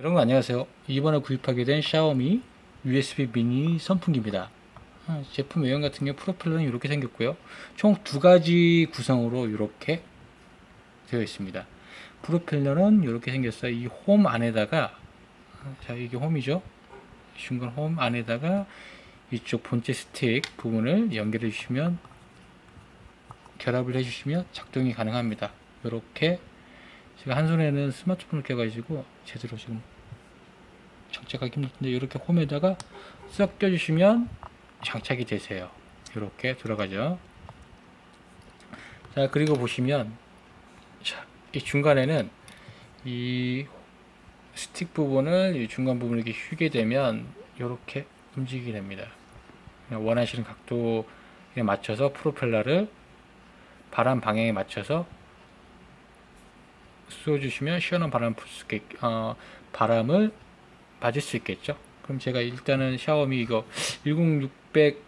여러분 안녕하세요. 이번에 구입하게 된 샤오미 USB 미니 선풍기입니다. 아, 제품 외형 같은 경우 프로펠러는 이렇게 생겼고요. 총 두 가지 구성으로 이렇게 되어 있습니다. 프로펠러는 이렇게 생겼어요. 이 홈 안에다가 자 이게 홈이죠. 중간 홈 안에다가 이쪽 본체 스틱 부분을 연결해 주시면 결합을 해 주시면 작동이 가능합니다. 이렇게 제가 한 손에는 스마트폰을 껴가지고 제대로 지금 장착하기 힘든데 이렇게 홈에다가 쏙 껴주시면 장착이 되세요. 이렇게 들어가죠. 자 그리고 보시면 자, 이 중간에는 이 스틱 부분을 이 중간 부분을 이렇게 휘게 되면 이렇게 움직이게 됩니다. 원하시는 각도에 맞춰서 프로펠러를 바람 방향에 맞춰서 쏘주시면 시원한 바람 불 수 있게 어, 바람을 맞을 수 있겠죠. 그럼 제가 일단은 샤오미 이거 10600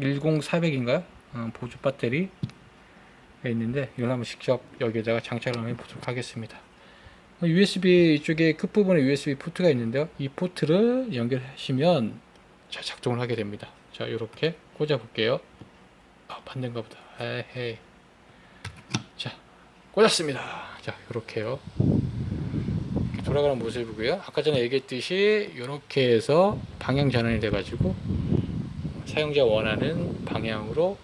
10400인가요? 어, 보조 배터리가 있는데 이걸 한번 직접 여기에다가 장착을 한번 해보도록 하겠습니다. 어, USB 이쪽에 끝부분에 USB 포트가 있는데요. 이 포트를 연결하시면 자 작동을 하게 됩니다. 자 이렇게 꽂아 볼게요. 아 반대인가 보다. 에헤이. 자 꽂았습니다. 자 이렇게요. 이렇게 돌아가는 모습이고요. 아까 전에 얘기했듯이 이렇게 해서 방향 전환이 돼가지고 사용자 원하는 방향으로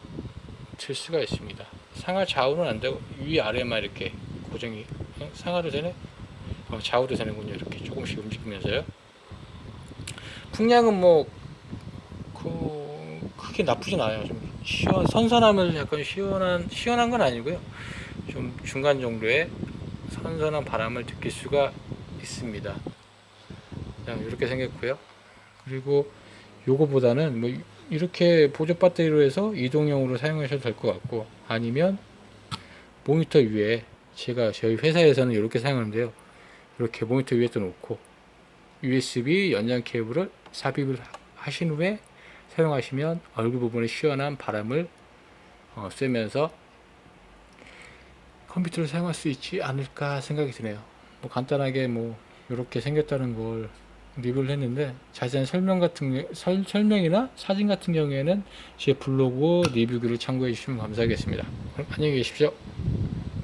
틀 수가 있습니다. 상하 좌우는 안 되고 위 아래만 이렇게 고정이 어? 상하도 되네. 어, 좌우도 되는군요. 이렇게 조금씩 움직이면서요. 풍량은 뭐 그, 크게 나쁘진 않아요. 좀 시원 선선함을 약간 시원한 시원한 건 아니고요. 좀 중간 정도의 선선한 바람을 느낄 수가 있습니다. 자, 이렇게 생겼고요. 그리고 요거보다는 뭐 이렇게 보조 배터리로 해서 이동용으로 사용하셔도 될 것 같고 아니면 모니터 위에 제가 저희 회사에서는 이렇게 사용하는데요. 이렇게 모니터 위에다 놓고 USB 연장 케이블을 삽입을 하신 후에 사용하시면 얼굴 부분에 시원한 바람을 어, 쐬면서 컴퓨터를 사용할 수 있지 않을까 생각이 드네요. 뭐 간단하게 뭐 이렇게 생겼다는 걸 리뷰를 했는데 자세한 설명 같은 게- 설, 설명이나 사진 같은 경우에는 제 블로그 리뷰글을 참고해 주시면 감사하겠습니다. 그럼 안녕히 계십시오.